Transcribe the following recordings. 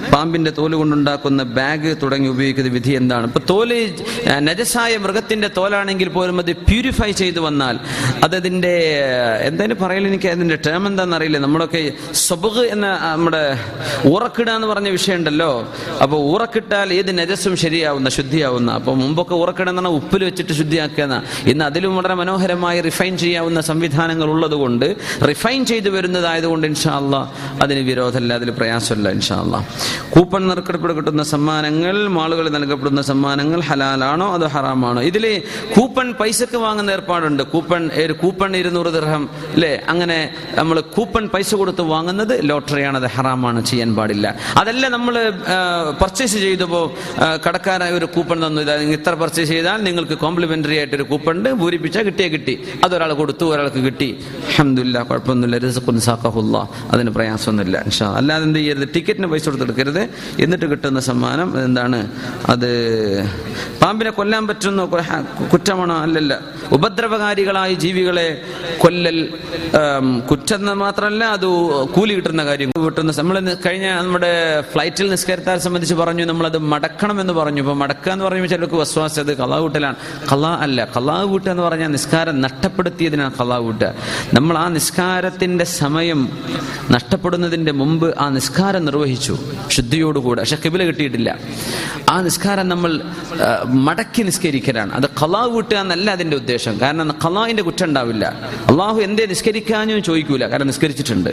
down. പാമ്പിന്റെ തോൽ കൊണ്ടുണ്ടാക്കുന്ന ബാഗ് തുടങ്ങി ഉപയോഗിക്കുന്ന വിധി എന്താണ്? ഇപ്പൊ തോൽ നജസായ മൃഗത്തിന്റെ തോലാണെങ്കിൽ പോലും അത് പ്യൂരിഫൈ ചെയ്തു വന്നാൽ അതതിന്റെ എന്തായാലും പറയൽ എനിക്ക് അതിന്റെ ടേം എന്താണെന്ന് അറിയില്ല. നമ്മളൊക്കെ സ്വബ് എന്ന നമ്മുടെ ഉറക്കിട എന്ന് പറഞ്ഞ വിഷയമുണ്ടല്ലോ. അപ്പൊ ഉറക്കിട്ടാൽ ഏത് നജസ്സും ശരിയാവുന്ന ശുദ്ധിയാവുന്ന. അപ്പൊ മുമ്പൊക്കെ ഉറക്കിട എന്ന് പറഞ്ഞാൽ ഉപ്പിൽ വെച്ചിട്ട് ശുദ്ധിയാക്കുന്ന ഇന്ന് അതിലും വളരെ മനോഹരമായി റിഫൈൻ ചെയ്യാവുന്ന സംവിധാനങ്ങൾ ഉള്ളത് കൊണ്ട് റിഫൈൻ ചെയ്തു വരുന്നതായതുകൊണ്ട് ഇൻഷാല്ല അതിന് വിരോധമില്ല അതിൽ പ്രയാസമില്ല ഇൻഷാല്ല കൂപ്പൺ നറുക്കെടുപ്പിൽ കിട്ടുന്ന സമ്മാനങ്ങൾ മാളുകളിൽ നൽകപ്പെടുന്ന സമ്മാനങ്ങൾ ഹലാലാണോ അതോ ഹറാമാണോ? ഇതിൽ കൂപ്പൺ പൈസക്ക് വാങ്ങുന്ന ഏർപ്പാടുണ്ട്. കൂപ്പൺ ഒരു കൂപ്പൺ ഇരുന്നൂറ് ദർഹം അല്ലേ അങ്ങനെ നമ്മൾ കൂപ്പൺ പൈസ കൊടുത്ത് വാങ്ങുന്നത് ലോട്ടറിയാണ് അത് ഹറാമാണ് ചെയ്യാൻ പാടില്ല. അതല്ല നമ്മൾ പർച്ചേസ് ചെയ്തപ്പോൾ കടക്കാരായ ഒരു കൂപ്പൺ തന്നു. ഇതാ ഇത്ര പർച്ചേസ് ചെയ്താൽ നിങ്ങൾക്ക് കോംപ്ലിമെന്ററി ആയിട്ട് ഒരു കൂപ്പൺ ഉണ്ട് പൂരിപ്പിച്ചാൽ കിട്ടിയേ കിട്ടി. അതൊരാൾ കൊടുത്തു ഒരാൾക്ക് കിട്ടി. അഹമ്മദില്ല കുഴപ്പമൊന്നുമില്ല. സാഖഹുല്ല അതിന് പ്രയാസമൊന്നുമില്ല അല്ലാതെ എന്ത് ചെയ്യരുത്? ടിക്കറ്റിന് പൈസ കൊടുത്തെടുക്കരുത്. എന്നിട്ട് കിട്ടുന്ന സമ്മാനം എന്താണ്? അത് പാമ്പിനെ കൊല്ലാൻ പറ്റുന്ന കുറ്റമാണോ? അല്ലല്ല. ഉപദ്രവകാരികളായ ജീവികളെ കൊല്ലൽ കുറ്റം മാത്രമല്ല അത് കൂലി കിട്ടുന്ന കാര്യം. കിട്ടുന്ന നമ്മൾ കഴിഞ്ഞ നമ്മുടെ ഫ്ലൈറ്റിൽ നിസ്കരിത്താരെ സംബന്ധിച്ച് പറഞ്ഞു നമ്മളത് മടക്കണം എന്ന് പറഞ്ഞു. ഇപ്പൊ മടക്കുക എന്ന് പറയുമ്പോൾ ചിലർക്ക് വസ്വാസം അത് കലാ കൂട്ടലാണ് കലാ അല്ല കലാ കൂട്ടുക എന്ന് പറഞ്ഞാൽ നിസ്കാരം നഷ്ടപ്പെടുത്തിയതിനാണ് കലാ കൂട്ടുക നമ്മൾ ആ നിസ്കാരത്തിന്റെ സമയം നഷ്ടപ്പെടുന്നതിന്റെ മുമ്പ് ആ നിസ്കാരം നിർവഹിച്ചു. ശുദ്ധിയോടുകൂടെ പക്ഷെ കിബില കിട്ടിയിട്ടില്ല. ആ നിസ്കാരം നമ്മൾ മടക്കി നിസ്കരിക്കലാണ്. അത് കലാ കൂട്ടുക എന്നല്ല അതിന്റെ ഉദ്ദേശം. കാരണം കലാവിന്റെ കുറ്റം ഉണ്ടാവില്ല. അള്ളാഹു എന്തേ നിസ്കരിക്കാനും ചോദിക്കൂല. കാരണം നിസ്കരിച്ചിട്ടുണ്ട്.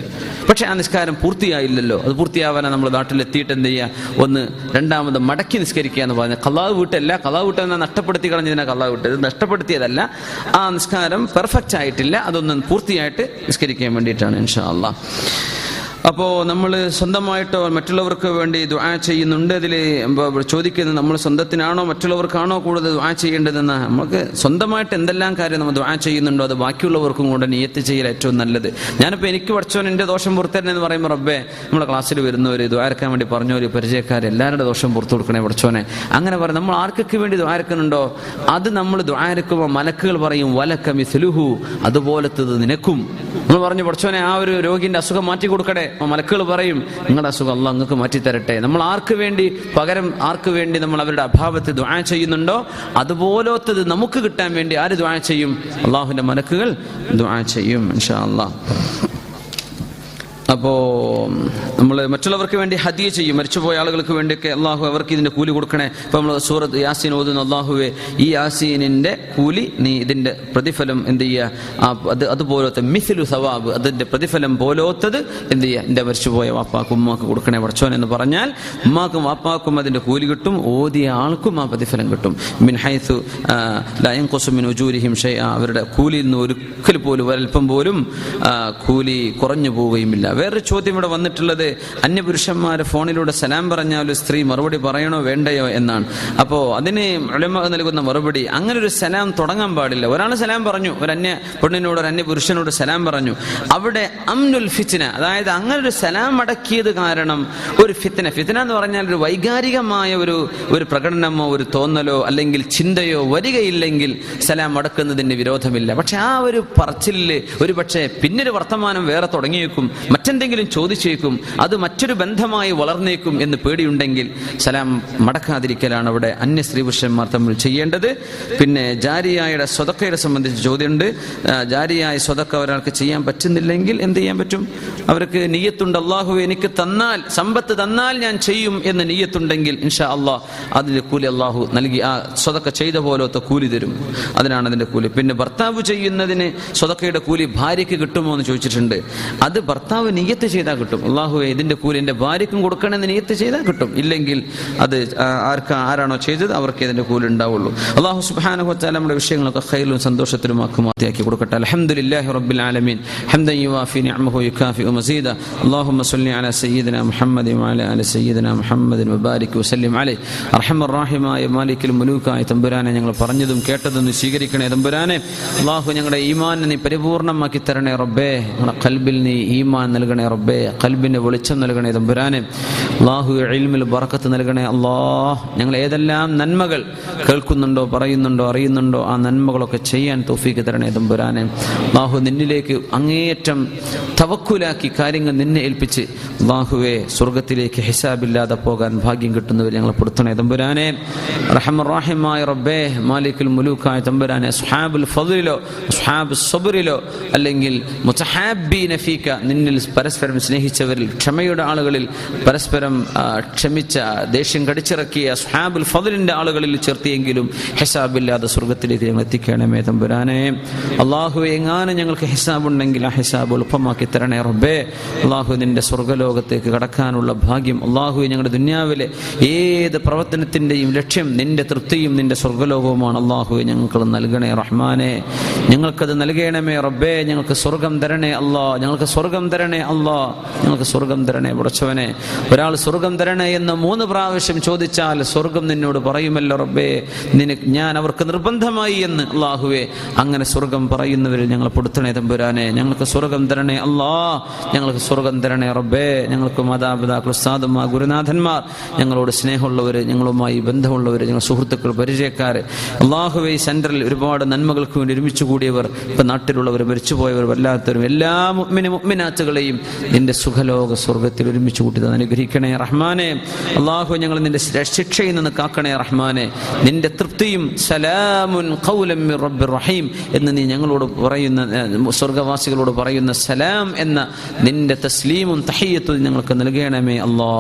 പക്ഷെ ആ നിസ്കാരം പൂർത്തിയായില്ലല്ലോ. അത് പൂർത്തിയാവാനാ നമ്മൾ നാട്ടിലെത്തിയിട്ട് എന്ത് ചെയ്യുക? ഒന്ന് രണ്ടാമത് മടക്കി നിസ്കരിക്കുക എന്ന് പറഞ്ഞാൽ കലാവ് വീട്ടല്ല. കലാവ് വീട്ടെന്ന നഷ്ടപ്പെടുത്തി കളഞ്ഞതിനാ കലാവ് വീട്ട്. ഇത് നഷ്ടപ്പെടുത്തിയതല്ല. ആ നിസ്കാരം പെർഫെക്റ്റ് ആയിട്ടില്ല അതൊന്നും പൂർത്തിയായിട്ട് നിസ്കരിക്കാൻ വേണ്ടിയിട്ടാണ് ഇൻഷാ അള്ളാഹ് അപ്പോൾ നമ്മൾ സ്വന്തമായിട്ടോ മറ്റുള്ളവർക്ക് വേണ്ടി ദുആ ചെയ്യുന്നുണ്ട്. അതിൽ ചോദിക്കുന്നത് നമ്മൾ സ്വന്തത്തിനാണോ മറ്റുള്ളവർക്കാണോ കൂടുതൽ ദുആ ചെയ്യേണ്ടതെന്ന്. നമുക്ക് സ്വന്തമായിട്ട് എന്തെല്ലാം കാര്യം നമ്മൾ ദുആ ചെയ്യുന്നുണ്ടോ അത് ബാക്കിയുള്ളവർക്കും കൂടെ നിയത്ത് ചെയ്യൽ ഏറ്റവും നല്ലത്. ഞാനിപ്പോൾ എനിക്ക് പഠിച്ചോൻ എന്റെ ദോഷം പുറത്തന്നെ എന്ന് പറയുമ്പോൾ റബ്ബേ നമ്മളെ ക്ലാസ്സിൽ വരുന്നവർ ദ്വാരക്കാൻ വേണ്ടി പറഞ്ഞവർ പരിചയക്കാർ എല്ലാവരുടെ ദോഷം പുറത്തു കൊടുക്കണേ പഠിച്ചോനെ അങ്ങനെ പറയും നമ്മൾ ആർക്കൊക്കെ വേണ്ടി ദ്വാരക്കുന്നുണ്ടോ അത് നമ്മൾ ദ്വാരക്കുമ്പോൾ മലക്കുകൾ പറയും വലക്കമി സുലുഹു അതുപോലത്തത് നിനക്കും. നമ്മൾ പറഞ്ഞു പഠിച്ചോനെ ആ ഒരു രോഗിന്റെ അസുഖം മാറ്റി അപ്പോൾ മലക്കുകൾ പറയും നിങ്ങളുടെ അസുഖം അല്ല നിങ്ങൾക്ക് മാറ്റിത്തരട്ടെ. നമ്മൾ ആർക്ക് വേണ്ടി പകരം ആർക്ക് വേണ്ടി നമ്മൾ അവരുടെ അഭാവത്തിൽ ദുആ ചെയ്യുന്നുണ്ടോ? അതുപോലത്തത് നമുക്ക് കിട്ടാൻ വേണ്ടി ആര് ദുആ ചെയ്യും? അള്ളാഹുവിന്റെ മലക്കുകൾ ദുആ ചെയ്യും ഇൻഷാ അപ്പോ നമ്മൾ മറ്റുള്ളവർക്ക് വേണ്ടി ഹദിയ ചെയ്യും മരിച്ചുപോയ ആളുകൾക്ക് വേണ്ടിയൊക്കെ അള്ളാഹു അവർക്ക് ഇതിന്റെ കൂലി കൊടുക്കണേ. ഇപ്പൊ നമ്മൾ സൂറത്ത് യാസീൻ ഓതുന്ന അള്ളാഹുവെ ഈ യാസീനിന്റെ കൂലി നീ ഇതിന്റെ പ്രതിഫലം എന്ത് ചെയ്യുക അത് അതുപോലത്തെ മിസിലു സവാബ് അതിന്റെ പ്രതിഫലം പോലോത്തത് എന്ത് ചെയ്യുക എന്റെ മരിച്ചുപോയ വാപ്പാക്കും ഉമ്മാക്ക് കൊടുക്കണേ പഠിച്ചോൻ എന്ന് പറഞ്ഞാൽ ഉമ്മാക്കും വാപ്പാക്കും അതിന്റെ കൂലി കിട്ടും ഓതിയ ആൾക്കും ആ പ്രതിഫലം കിട്ടും. മിൻ ഹൈസു ലയൻകൊസുമിൻ ഉജൂരിഹിം ഷൈ അവരുടെ കൂലിയിൽ നിന്ന് ഒരിക്കൽ പോലും ഒരൽപ്പം പോലും കൂലി കുറഞ്ഞു പോവുകയുമില്ല. വേറൊരു ചോദ്യം ഇവിടെ വന്നിട്ടുള്ളത് അന്യപുരുഷന്മാർ ഫോണിലൂടെ സലാം പറഞ്ഞാൽ സ്ത്രീ മറുപടി പറയണോ വേണ്ടയോ എന്നാണ്. അപ്പോൾ അതിന് ഉലമ നൽകുന്ന മറുപടി അങ്ങനെ ഒരു സലാം തുടങ്ങാൻ പാടില്ല. ഒരാൾ സലാം പറഞ്ഞു ഒരു അന്യ പെണ്ണിനോട് ഒരു അന്യ പുരുഷനോട് സലാം പറഞ്ഞു. അവിടെ അംനുൽ ഫിത്തിന അതായത് അങ്ങനെ ഒരു സലാം അടക്കിയത് കാരണം ഒരു ഫിത്തിന ഫിത്തിന എന്ന് പറഞ്ഞാൽ ഒരു വൈകാരികമായ ഒരു ഒരു പ്രകടനമോ ഒരു തോന്നലോ അല്ലെങ്കിൽ ചിന്തയോ വരികയില്ലെങ്കിൽ സലാം അടക്കുന്നതിന് വിരോധമില്ല. പക്ഷെ ആ ഒരു പറച്ചിലിൽ ഒരു പക്ഷേ പിന്നൊരു വർത്തമാനം വേറെ തുടങ്ങിയേക്കും. മറ്റെന്തെങ്കിലും ചോദിച്ചേക്കും അത് മറ്റൊരു ബന്ധമായി വളർന്നേക്കും എന്ന് പേടിയുണ്ടെങ്കിൽ സലാം മടക്കാതിരിക്കലാണ് അവിടെ അന്യ സ്ത്രീ പുരുഷന്മാർ തമ്മിൽ ചെയ്യേണ്ടത്. പിന്നെ ജാരിയായുടെ സ്വതക്കയുടെ സംബന്ധിച്ച് ചോദ്യമുണ്ട്. ജാരിയായ സ്വതക്ക ഒരാൾക്ക് ചെയ്യാൻ പറ്റുന്നില്ലെങ്കിൽ എന്ത് ചെയ്യാൻ പറ്റും? അവർക്ക് നീയത്തുണ്ട് അള്ളാഹു എനിക്ക് തന്നാൽ സമ്പത്ത് തന്നാൽ ഞാൻ ചെയ്യും എന്ന് നീയത്തുണ്ടെങ്കിൽ ഇൻഷാ അള്ളാഹ് അതിന്റെ കൂലി അള്ളാഹു നൽകി ആ സ്വതക്ക ചെയ്ത പോലത്തെ കൂലി തരും. അതിനാണ് അതിന്റെ കൂലി. പിന്നെ ഭർത്താവ് ചെയ്യുന്നതിന് സ്വതക്കയുടെ കൂലി ഭാര്യയ്ക്ക് കിട്ടുമോ എന്ന് ചോദിച്ചിട്ടുണ്ട്. അത് ഭർത്താവ് നിയത്ത് ചെയ്താൽ കിട്ടും അള്ളാഹു ഇതിന്റെ കൂലി എന്റെ ഭാര്യയ്ക്കും കൊടുക്കണമെന്ന് നിയത്ത് ചെയ്താൽ കിട്ടും ഇല്ലെങ്കിൽ അത് ആ, ആർക്ക് ആരാണോ ചെയ്തത് അവർക്ക് ഇതിന്റെ കൂലി ഉണ്ടാവുള്ളൂ അള്ളാഹു സുബ്ഹാനഹു വതആല നമ്മുടെ വിഷയങ്ങളൊക്കെ ഖൈറിലും സന്തോഷത്തിലും ആക്കുമാത്തിയാക്കി കൊടുക്കട്ടെ അൽഹംദുലില്ലാഹി റബ്ബിൽ ആലമീൻ ഹംദൻ യുവാഫി നിഅമഹു യുകാഫി മസീദ اللهم صل على سيدنا محمد وعلى ال سيدنا محمد وبارك وسلم عليه അർഹമ റാഹിമായ മാലിക്കൽ മുലൂക്കായ തമ്പുരാനെ ഞങ്ങൾ പറഞ്ഞതും കേട്ടതും നീ സ്വീകരിക്കണേ തമ്പുരാനെ അള്ളാഹു ഞങ്ങളുടെ ഈമാൻ നീ പരിപൂർണമാക്കി തരണേ റബ്ബേ ഞങ്ങളുടെ കൽബിൽ നീ ഈമാൻ നൽകി നൽകണേ റബ്ബേ കൽബിന് വെളിച്ചം നൽകണേ തമ്പുരാനെ. അള്ളാഹു എഴിൽമിൽ ബറക്കത്ത് നൽകണേ അള്ളാഹ് ഞങ്ങൾ ഏതെല്ലാം നന്മകൾ കേൾക്കുന്നുണ്ടോ പറയുന്നുണ്ടോ അറിയുന്നുണ്ടോ ആ നന്മകളൊക്കെ ചെയ്യാൻ തോഫീക്ക് തരണേ തമ്പുരാനെ. അള്ളാഹു നിന്നിലേക്ക് അങ്ങേയറ്റം തവക്കുലാക്കി കാര്യങ്ങൾ നിന്നെ ഏൽപ്പിച്ച് അള്ളാഹുവെ സ്വർഗത്തിലേക്ക് ഹിസാബില്ലാതെ പോകാൻ ഭാഗ്യം കിട്ടുന്നവർ ഞങ്ങൾ പെടുത്തണേ തമ്പുരാനെ. റഹമറാഹിമായ റബ്ബേ മാലിക്കുൽ മുലൂക്കായ തമ്പുരാനെ സുഹാബുൽ ഫضലിലോ സുഹാബ് സബറിലോ അല്ലെങ്കിൽ മുത്തഹാബി നഫീക്ക നിന്നിൽ പരസ്പരം സ്നേഹിച്ചവരിൽ ക്ഷമയുടെ ആളുകളിൽ പരസ്പരം ക്ഷമിച്ച ദേഷ്യം കടിച്ചിറക്കിയ സ്ഹാബുൽ ഫതിലിന്റെ ആളുകളിൽ ചേർത്തിയെങ്കിലും ഹിസാബില്ലാതെ സ്വർഗത്തിലേക്ക് ഞങ്ങൾ എത്തിക്കണമേ തമ്പുരാനെ അള്ളാഹു എങ്ങാനും ഞങ്ങൾക്ക് ഹിസാബ് ഉണ്ടെങ്കിൽ ആ ഹിസാബ് എളുപ്പമാക്കി തരണേ റബ്ബേ. അള്ളാഹു നിന്റെ സ്വർഗലോകത്തേക്ക് കടക്കാനുള്ള ഭാഗ്യം അള്ളാഹു ഞങ്ങളുടെ ദുന്യാവിലെ ഏത് പ്രവർത്തനത്തിന്റെയും ലക്ഷ്യം നിന്റെ തൃപ്തിയും നിന്റെ സ്വർഗലോകവുമാണ്. അള്ളാഹു ഞങ്ങൾക്ക് നൽകണേ റഹ്മാനെ. ഞങ്ങൾക്കത് നൽകണമേ റബ്ബേ. ഞങ്ങൾക്ക് സ്വർഗം തരണേ അള്ളാഹ് ഞങ്ങൾക്ക് സ്വർഗം തരണേ അല്ലാ ഞങ്ങൾക്ക് സ്വർഗം തരണേ ഉടച്ചവനെ ഒരാൾ സ്വർഗം തരണേ എന്ന് മൂന്ന് പ്രാവശ്യം ചോദിച്ചാൽ സ്വർഗം നിന്നോട് പറയുമല്ലോ റബ്ബേ നിനക്ക് ഞാൻ അവർക്ക് നിർബന്ധമായി എന്ന്. അള്ളാഹുവേ അങ്ങനെ സ്വർഗം പറയുന്നവരിൽ ഞങ്ങൾ പൊടുത്തണേ തമ്പുരാനെ. ഞങ്ങൾക്ക് സ്വർഗം തരണേ അള്ളാ ഞങ്ങൾക്ക് സ്വർഗം തരണേ റബ്ബേ. ഞങ്ങൾക്ക് മാതാപിതാക്കൾ ഉസ്താദുമാർ ഗുരുനാഥന്മാർ ഞങ്ങളോട് സ്നേഹമുള്ളവർ ഞങ്ങളുമായി ബന്ധമുള്ളവർ ഞങ്ങൾ സുഹൃത്തുക്കൾ പരിചയക്കാർ അള്ളാഹുവെ സെൻട്രലിൽ ഒരുപാട് നന്മകൾക്ക് വേണ്ടി ഒരുമിച്ച് കൂടിയവർ ഇപ്പം നാട്ടിലുള്ളവർ മരിച്ചുപോയവർ വല്ലാത്തവരും എല്ലാ മുഅ്മിന മുഅ്മിനാത്തുകളെയും നിന്റെ സുഖലോക സ്വർഗത്തിൽ ഒരുമിച്ച് കൂട്ടി അനുഗ്രഹിക്കണേ റഹ്മാനെ. അള്ളാഹു ഞങ്ങൾ നിന്റെ ശിക്ഷയിൽ നിന്ന് കാക്കണേ റഹ്മാനെ. നിന്റെ തൃപ്തിയും സലാമുൻ റബ്ബിർ റഹീം എന്ന് നീ ഞങ്ങളോട് പറയുന്ന സ്വർഗവാസികളോട് പറയുന്ന സലാം എന്ന നിന്റെ തസ്ലീമും തഹയ്യത്തും ഞങ്ങൾക്ക് നൽകണമേ അള്ളാ.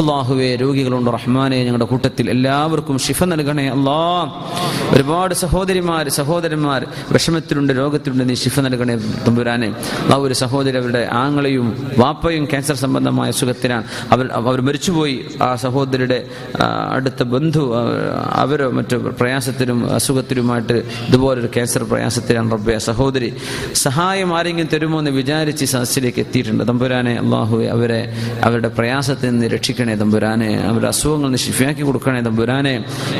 അള്ളാഹുവെ രോഗികളുണ്ട് റഹ്മാനെ ഞങ്ങളുടെ കൂട്ടത്തിൽ എല്ലാവർക്കും ശിഫ നൽകണേ അള്ളാ. ഒരുപാട് സഹോദരിമാർ സഹോദരന്മാർ വിഷമത്തിലുണ്ട് രോഗത്തിലുണ്ട് നീ ശിഫ നൽകണേ തമ്പുരാനെ. ആ ഒരു സഹോദരി അവരുടെ ആങ്ങളെയും വാപ്പയും ക്യാൻസർ സംബന്ധമായ അസുഖത്തിനാണ്. അവർ അവർ മരിച്ചുപോയി. ആ സഹോദരിയുടെ അടുത്ത ബന്ധു അവർ മറ്റു പ്രയാസത്തിനും അസുഖത്തിലുമായിട്ട് ഇതുപോലൊരു ക്യാൻസർ പ്രയാസത്തിലാണ് റബ്ബെ സഹോദരി. സഹായം ആരെങ്കിലും തരുമോ എന്ന് വിചാരിച്ച് സദസ്സിലേക്ക് എത്തിയിട്ടുണ്ട്. തമ്പുരാനെ അള്ളാഹു അവരെ അവരുടെ പ്രയാസത്തിൽ നിന്ന് രക്ഷിക്കണേ തമ്പുരാനെ. അവരുടെ അസുഖങ്ങൾ ശിഫിയാക്കി കൊടുക്കണേ തമ്പുരാനെ.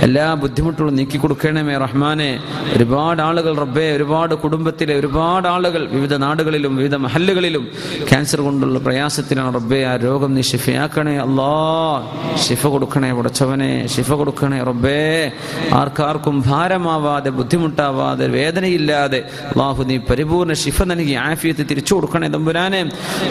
എല്ലാ ബുദ്ധിമുട്ടുകളും നീക്കി കൊടുക്കണമേ റഹ്മാനെ. ഒരുപാട് ആളുകൾ റബ്ബെ ഒരുപാട് കുടുംബത്തിലെ ഒരുപാട് ആളുകൾ വിവിധ നാടുകളിലും വിവിധ മഹല്ലുകളിലും ക്യാൻസർ കൊണ്ടുള്ള പ്രയാസത്തിലാണ് റബ്ബെ ആ രോഗം നീ ശിഫയാക്കണേ അല്ലാ. ശിഫ കൊടുക്കണേ ഉടച്ചവനെ ശിഫ കൊടുക്കണേ റബ്ബേ. ആർക്കാർക്കും ഭാരമാവാതെ ബുദ്ധിമുട്ടാവാതെ വേദനയില്ലാതെ അള്ളാഹു നീ പരിപൂർണ ശിഫ നൽകി ആഫിയത്ത് തിരിച്ചു കൊടുക്കണേ തമ്പുരാനെ.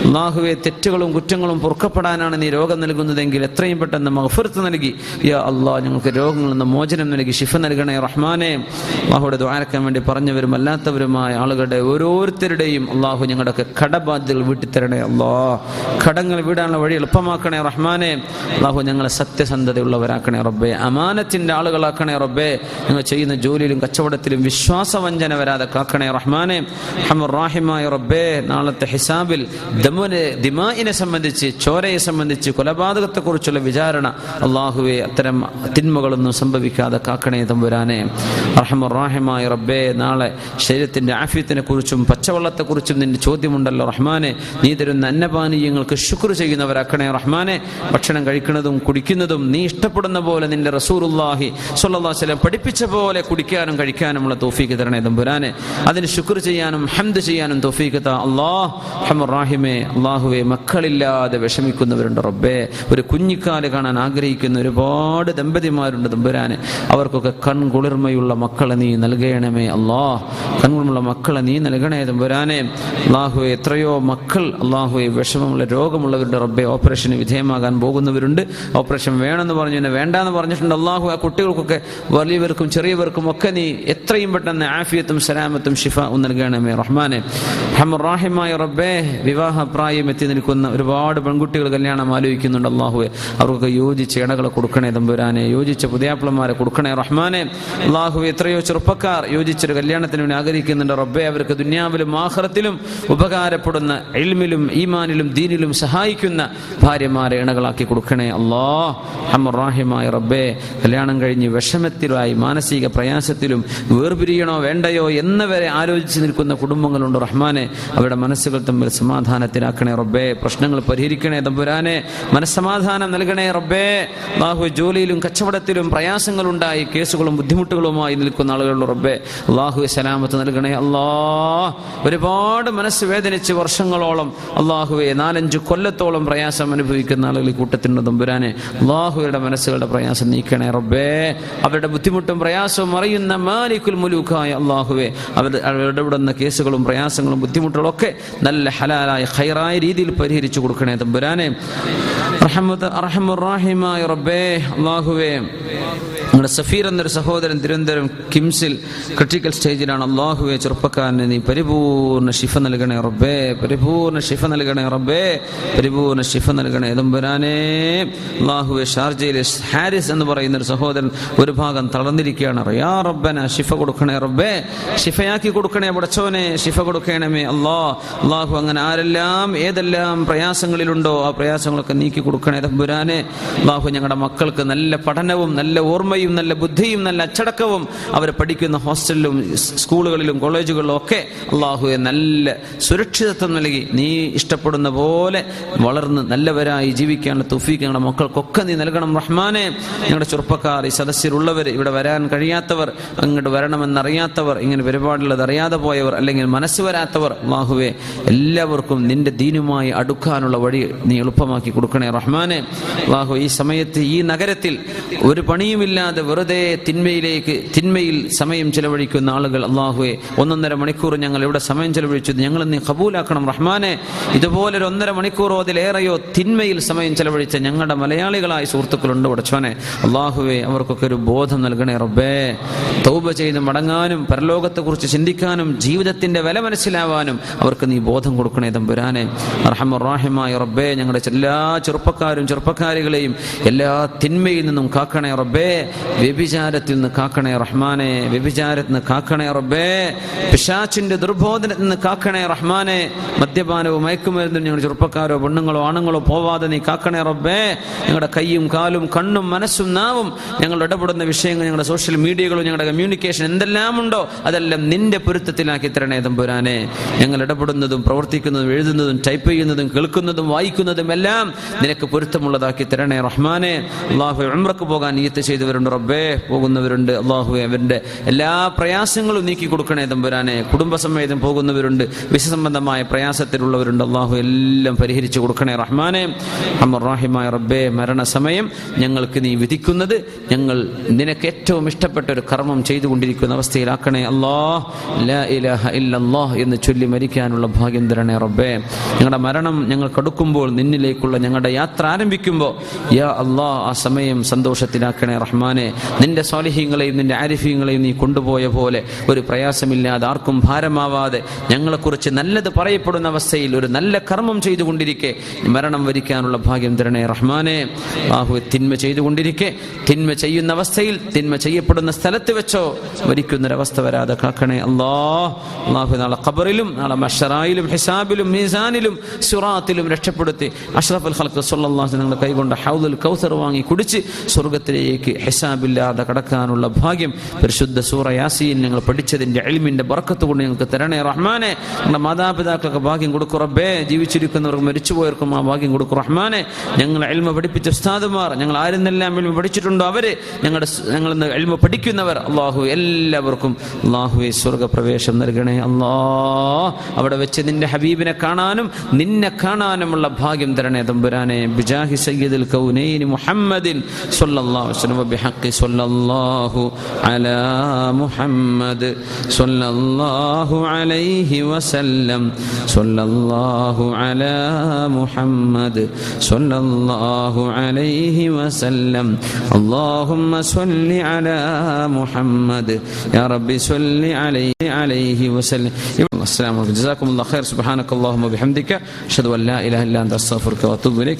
അള്ളാഹുവെ തെറ്റുകളും കുറ്റങ്ങളും പൊറുക്കപ്പെടാനാണ് നീ രോഗം നൽകുന്നതെങ്കിൽ എത്രയും പെട്ടെന്ന് മഹഫിർത്ത് നൽകി. യാ അള്ളാഹ് ഞങ്ങൾക്ക് രോഗങ്ങളിൽ നിന്ന് മോചനം നൽകി ശിഫ നൽകണേ റഹ്മാനെ. അള്ളാഹുടെ ദ്വാരക്കാൻ വേണ്ടി പറഞ്ഞവരും അല്ലാത്തവരുമായ ആളുകളുടെ ഓരോരുത്തരുടെയും അള്ളാഹു ഞങ്ങളുടെ കടബാധ്യതകൾ വീട്ടിത്തരണേ അള്ളാ കടങ്ങൾ വീടാനുള്ള വഴി എളുപ്പമാക്കണേ റഹ്മാനെ. അള്ളാഹു ഞങ്ങളെ സത്യസന്ധതയുള്ളവരാക്കണേ റബ്ബേ. അമാനത്തിന്റെ ആളുകളാക്കണേ റബ്ബേ. ഞങ്ങൾ ചെയ്യുന്ന ജോലിയിലും കച്ചവടത്തിലും വിശ്വാസവഞ്ചന വരാതെ കാക്കണേ റഹ്മാനെ. റഹ്മായ റബ്ബേ. നാളത്തെ ഹിസാബിൽ ദിമാഇനെ സംബന്ധിച്ച് ചോരയെ സംബന്ധിച്ച് കൊലപാതകത്തെക്കുറിച്ചുള്ള വിചാരണ അള്ളാഹുവെ അത്തരം തിന്മകളൊന്നും സംഭവിക്കാതെ കാക്കണേ തമ്പുരാനെ റഹ്മായ റബ്ബേ. നാളെ ശരീരത്തിന്റെ ആഫ്യത്തിനെ കുറിച്ചും പച്ചവെള്ളത്തെക്കുറിച്ചും നിന്റെ ചോദ്യമുണ്ടല്ലോ റഹ്മാനെ. നീ തരുന്ന അന്നപാനീയങ്ങൾക്ക് ശുക്ർ ചെയ്യുന്നവരാക്കണേ റഹ്മാനെ. ഭക്ഷണം കഴിക്കുന്നതും കുടിക്കുന്നതും നീ ഇഷ്ടപ്പെടുന്ന പോലെ നിന്റെ റസൂറുല്ലാഹി സുല്ലാസ്ലം പഠിപ്പിച്ച പോലെ കുടിക്കാനും കഴിക്കാനുമുള്ള തോഫീക്ക് തരണേ തമ്പുരാനെ. അതിന് ശുക്ർ ചെയ്യാനും ഹംദ് ചെയ്യാനും തോഫീക്ക് താ അള്ളാഹ് അള്ളാഹുവെ മക്കളില്ലാതെ വിഷമിക്കുന്നവരുണ്ട് റബ്ബേ. ഒരു കുഞ്ഞിക്കാൽ കാണാൻ ആഗ്രഹിക്കുന്ന ഒരുപാട് ദമ്പതിമാരുണ്ട് തമ്പുരാനെ. അവർക്കൊക്കെ കൺകുളിർമയുള്ള മക്കളെ നീ നൽകണമേ അള്ളാഹ് കൺകുളിർമുള്ള മക്കളെ നീ നൽകണേ തമ്പുരാനെ. അള്ളാഹുവെ എത്രയോ മക്കൾ അള്ളാഹുവെ വിഷമമുള്ള രോഗമുള്ളവരുടെ റബ്ബെ ഓപ്പറേഷന് വിധേയമാകാൻ പോകുന്നവരുണ്ട്. ഓപ്പറേഷൻ വേണമെന്ന് പറഞ്ഞു എന്നെ വേണ്ടാന്ന് പറഞ്ഞിട്ടുണ്ട് അള്ളാഹു ആ കുട്ടികൾക്കൊക്കെ വലിയവർക്കും ചെറിയവർക്കും ഒക്കെ നീ എത്രയും പെട്ടെന്ന് ആഫിയത്തും സലാമത്തും ഷിഫ നൽകണമേ റഹ്മാനെ. റാഹിമായ റബ്ബെ വിവാഹ പ്രായം എത്തി നിൽക്കുന്ന ഒരുപാട് പെൺകുട്ടികൾ കല്യാണം ആലോചിക്കുന്നുണ്ട് അള്ളാഹുവെ അവർക്കൊക്കെ യോജിച്ച ഇണകളെ കൊടുക്കണേ തമ്പുരാനെ യോജിച്ച പുതിയാപ്പിളന്മാരെ കൊടുക്കണേ റഹ്മാനെ. അള്ളാഹു എത്രയോ ചെറുപ്പക്കാർ യോജിച്ചൊരു കല്യാണത്തിന് വേണ്ടി ആഗ്രഹിക്കുന്നുണ്ട് റബ്ബെ. അവർക്ക് ദുന്യാവിലും ആഹ്റത്തിലും ഉപകാരപ്പെടുന്ന എൽമിലും ഈമാനിലും ദീനിലും സഹായിക്കുന്ന ഭാര്യമാരെ ഇണകളാക്കി കൊടുക്കണേ അല്ലോ. ഹമുറാഹിമായ റബ്ബേ കല്യാണം കഴിഞ്ഞ് വിഷമത്തിലായി മാനസിക പ്രയാസത്തിലും വേർപിരിയണോ വേണ്ടയോ എന്നവരെ ആലോചിച്ച് നിൽക്കുന്ന കുടുംബങ്ങളുണ്ട് റഹ്മാനെ. അവരുടെ മനസ്സുകൾ തമ്മിൽ സമാധാനത്തിലാക്കണേ റബ്ബേ. പ്രശ്നങ്ങൾ പരിഹരിക്കണേ തമ്പുരാനെ. മനസ്സമാധാനം നൽകണേ റബ്ബേ. ബാഹു ജോലിയിലും കച്ചവടത്തിലും പ്രയാസങ്ങളുണ്ടായി കേസുകളും ബുദ്ധിമുട്ടുകളുമായി നിൽക്കുന്ന ആളുകളുടെ റബ്ബേ. അള്ളാഹു സലാമത്ത് നൽകണേ അള്ളാ ഒരുപാട് മനസ്സ് വേദനിച്ച് വർഷങ്ങളോളം വർഷങ്ങളോളം അള്ളാഹുവെ നാലഞ്ച് കൊല്ലത്തോളം പ്രയാസം അനുഭവിക്കുന്ന ആളുകൾ ഈ കൂട്ടത്തിന്റെ തമ്പുരാനെ അള്ളാഹുവയുടെ മനസ്സുകളുടെ പ്രയാസം നീക്കണേ റബ്ബേ. അവരുടെ ബുദ്ധിമുട്ടും പ്രയാസവും അറിയുന്ന മാലിക്കുൽ മുലൂഖായ അള്ളാഹുവെ. അവർ അവരുടെ ഇവിടുന്ന കേസുകളും പ്രയാസങ്ങളും ബുദ്ധിമുട്ടുകളും ഒക്കെ നല്ല ഹലാലായ ഹൈറായ രീതിയിൽ പരിഹരിച്ചു കൊടുക്കണേ തമ്പുരാനെ. റബ്ബേ സഫീർ എന്നൊരു സഹോദരൻ തിരുവനന്തപുരം കിംസിൽ ക്രിട്ടിക്കൽ സ്റ്റേജിലാണ് അള്ളാഹുവെ ചെറുപ്പക്കാരന് നീ പരിപൂർണ ശിഫ നൽകണേ റബ്ബേ പരിപൂർണ ശിഫ നൽകണേ റബ്ബേ പരിപൂർണ ശിഫ നൽകണേ. തമ്പുരാനേ അള്ളാഹുവെ ഷാർജയിലെ ഹാരിസ് എന്ന് പറയുന്ന ഒരു സഹോദരൻ ഒരു ഭാഗം തളർന്നിരിക്കുകയാണ്. യാ റബ്ബന ശിഫ കൊടുക്കണേ റബ്ബേ. ശിഫയാക്കി കൊടുക്കണേ പടച്ചോനെ ശിഫ കൊടുക്കണമേ അള്ളാഹ് അള്ളാഹു അങ്ങനെ ആരെല്ലാം ഏതെല്ലാം പ്രയാസങ്ങളിലുണ്ടോ ആ പ്രയാസങ്ങളൊക്കെ നീക്കി കൊടുക്കണേ. തമ്പുരാനെ ബാഹു ഞങ്ങളുടെ മക്കൾക്ക് നല്ല പഠനവും നല്ല ഓർമ്മയും നല്ല ബുദ്ധിയും നല്ല അച്ചടക്കവും അവർ പഠിക്കുന്ന ഹോസ്റ്റലിലും സ്കൂളുകളിലും കോളേജുകളിലും ഒക്കെ അള്ളാഹുവെ നല്ല സുരക്ഷിതത്വം നൽകി. നീ ഇഷ്ടപ്പെടുന്ന പോലെ വളർന്ന് നല്ലവരായി ജീവിക്കാനുള്ള തുഫീക്ക് ഞങ്ങളുടെ മക്കൾക്കൊക്കെ നീ നൽകണം. റഹ്മാനെ ഞങ്ങളുടെ ചെറുപ്പക്കാർ ഈ സദസ്സിലുള്ളവർ ഇവിടെ വരാൻ കഴിയാത്തവർ അങ്ങോട്ട് വരണമെന്നറിയാത്തവർ ഇങ്ങനെ പരിപാടിയുള്ളത് അറിയാതെ പോയവർ അല്ലെങ്കിൽ മനസ്സ് വരാത്തവർ അള്ളാഹുവെ എല്ലാവർക്കും നിന്റെ ദീനുമായി അടുക്കാനുള്ള വഴി നീ എളുപ്പമാക്കി കൊടുക്കണേ. റഹ്മാനെ. അള്ളാഹു ഈ സമയത്ത് ഈ നഗരത്തിൽ ഒരു പണിയുമില്ലാതെ വെറുതെ തിന്മയിലേക്ക് തിന്മയിൽ സമയം ചെലവഴിക്കുന്ന ആളുകൾ അള്ളാഹുവെ ഒന്നൊന്നര മണിക്കൂർ ഞങ്ങൾ ഇവിടെ സമയം ചെലവഴിച്ചത് ഞങ്ങൾ നീ കബൂലാക്കണം റഹ്മാനെ. ഇതുപോലെ ഒരു ഒന്നര മണിക്കൂറോ അതിലേറെയോ തിന്മയിൽ സമയം ചെലവഴിച്ച ഞങ്ങളുടെ മലയാളികളായ സുഹൃത്തുക്കളുണ്ട് ഉടച്ചോനെ അള്ളാഹുവെ അവർക്കൊക്കെ ഒരു ബോധം നൽകണേ റബ്ബേ. തൗബ ചെയ്ത് മടങ്ങാനും പരലോകത്തെക്കുറിച്ച് ചിന്തിക്കാനും ജീവിതത്തിന്റെ വില മനസ്സിലാവാനും അവർക്ക് നീ ബോധം കൊടുക്കണേ തമ്പുരാനെ. അർഹമുറാഹിമായ റബ്ബേ ഞങ്ങളുടെ എല്ലാ ചെറുപ്പക്കാരും ചെറുപ്പക്കാരികളെയും എല്ലാ തിന്മയിൽ നിന്നും കാക്കണേ റബ്ബേ. വ്യഭിചാരത്തിൽ നിന്ന് കാക്കണേ റഹ്മാനെ. വ്യഭിചാരത്തിൽ നിന്ന് കാക്കണേ റബ്ബേ. പിശാച്ചിന്റെ ദുർബോധനത്തിൽ നിന്ന് കാക്കണേ റഹ്മാനെ. മദ്യപാനവും മയക്കുമരുന്നും ഞങ്ങളുടെ ചെറുപ്പക്കാരോ പെണ്ണുങ്ങളോ ആണുങ്ങളോ പോവാതെ നീ കാക്കണേ റബ്ബേ. ഞങ്ങളുടെ കൈയും കാലും കണ്ണും മനസ്സും നാവും ഞങ്ങൾ ഇടപെടുന്ന വിഷയങ്ങൾ ഞങ്ങളുടെ സോഷ്യൽ മീഡിയകളും ഞങ്ങളുടെ കമ്മ്യൂണിക്കേഷൻ എന്തെല്ലാം ഉണ്ടോ അതെല്ലാം നിന്റെ പൊരുത്തത്തിലാക്കി തരണേ തമ്പുരാനെ. ഞങ്ങൾ ഇടപെടുന്നതും പ്രവർത്തിക്കുന്നതും എഴുതുന്നതും ടൈപ്പ് ചെയ്യുന്നതും കേൾക്കുന്നതും വായിക്കുന്നതും എല്ലാം നിനക്ക് പൊരുത്തമുള്ളതാക്കി തരണേ റഹ്മാനെ. അള്ളാഹു ഉംറക്ക് പോകാൻ നീയത്ത് ചെയ്തവരുണ്ട് റബ്ബേ. പോകുന്നവരുണ്ട് അള്ളാഹു അവരുടെ എല്ലാ പ്രയാസങ്ങളും നീക്കി കൊടുക്കണേ തമ്പുരാനെ. കുടുംബസമേതം പോകുന്നവരുണ്ട് വിഷസംബന്ധമായ പ്രയാസത്തിലുള്ളവരുണ്ട്. അള്ളാഹു എല്ലാം പരിഹരിച്ചു കൊടുക്കണേ റഹ്മാനെ. അമർറാഹിമായ റബ്ബേ മരണസമയം ഞങ്ങൾക്ക് നീ വിധിക്കുന്നത് ഞങ്ങൾ നിനക്ക് ഏറ്റവും ഇഷ്ടപ്പെട്ട ഒരു കർമ്മം ചെയ്തുകൊണ്ടിരിക്കുന്ന അവസ്ഥയിലാക്കണേ. ലാ ഇലാഹ എന്ന് ചൊല്ലി മരിക്കാനുള്ള ഭാഗ്യം തരണേ റബ്ബേ. ഞങ്ങളുടെ മരണം ഞങ്ങൾ കടുക്കുമ്പോൾ നിന്നിലേക്കുള്ള ഞങ്ങളുടെ യാത്ര ആരംഭിക്കുമ്പോൾ യാ അള്ളാഹ് ആ സമയം സന്തോഷത്തിലാക്കണേ റഹ്മാനെ. നിന്റെ സ്വാലിഹ്യങ്ങളെയും നിന്റെ ആരിഫ്യങ്ങളെയും നീ കൊണ്ടുപോയ പോലെ ഒരു പ്രയാസമില്ലാതെ ആർക്കും ഭാരമാവാതെ ഞങ്ങളെക്കുറിച്ച് നല്ലത് പറയപ്പെടുന്ന അവസ്ഥയിൽ ഒരു നല്ല കർമ്മം ചെയ്തുകൊണ്ടിരിക്കെ. മരണം വരിക്കാനുള്ള ഭാഗ്യം തരണേ റഹ്മാനെ. ബാഹു തിന്മ ചെയ്തുകൊണ്ടിരിക്കെ. തിന്മ ചെയ്യുന്ന അവസ്ഥയിൽ തിന്മ ചെയ്യപ്പെടുന്ന സ്ഥലത്ത് വെച്ചോ മരിക്കുന്നൊരവസ്ഥ വരാതെ കാക്കണേ അള്ളാഹ് അള്ളാഹു നാളെ ഖബറിലും നാളെ മഷറായിലും ഹിസാബിലും മീസാനിലും സുറാത്തിലും രക്ഷപ്പെടുത്തി. അഷ്റഫുൽ ഖൽക്ക് നിങ്ങളുടെ കൈകൊണ്ട് ഹൗദുൽ കൗസർ വാങ്ങി കുടിച്ച് സ്വർഗത്തിലേക്ക് ഹിസാബില്ലാതെ കടക്കാനുള്ള ഭാഗ്യം പരിശുദ്ധ സൂറ യാസീൻ ഞങ്ങൾ പഠിച്ചതിന്റെ എൽമിന്റെ ബർക്കത്ത് കൊണ്ട് ഞങ്ങൾക്ക് തരണേ റഹ്മാനെ. ഞങ്ങളുടെ മാതാപിതാക്കൾക്ക് ഭാഗ്യം കൊടുക്കും റബ്ബേ. ജീവിച്ചിരിക്കുന്നവർക്കും മരിച്ചുപോയവർക്കും ആ ഭാഗ്യം കൊടുക്കും റഹ്മാനെ. ഞങ്ങൾ എൽമ പഠിപ്പിച്ച ഉസ്താദുമാർ ഞങ്ങൾ ആരെന്നെല്ലാം എൽമ പഠിച്ചിട്ടുണ്ടോ അവർ? ഞങ്ങളുടെ ഞങ്ങൾ എൽമ പഠിക്കുന്നവർ അള്ളാഹു എല്ലാവർക്കും അള്ളാഹുവെ സ്വർഗപ്രവേശം നൽകണേ. അള്ളാ അവിടെ വെച്ച് നിന്റെ ഹബീബിനെ കാണാനും നിന്നെ കാണാനുമുള്ള ഭാഗ്യം തരണേ തമ്പുരാനെ. بجاه سيد الكونين محمد صلى الله عليه وسلم وبحق صلى الله على محمد صلى الله عليه وسلم. صلى الله على محمد صلى الله عليه وسلم. اللهم صل على محمد. يا رب صل عليه عليه وسلم. السلام عليكم. جزاكم الله خير. سبحانك اللهم وبحمدك. أشهد أن لا إله إلا أنت أستغفرك وأتوب إليك.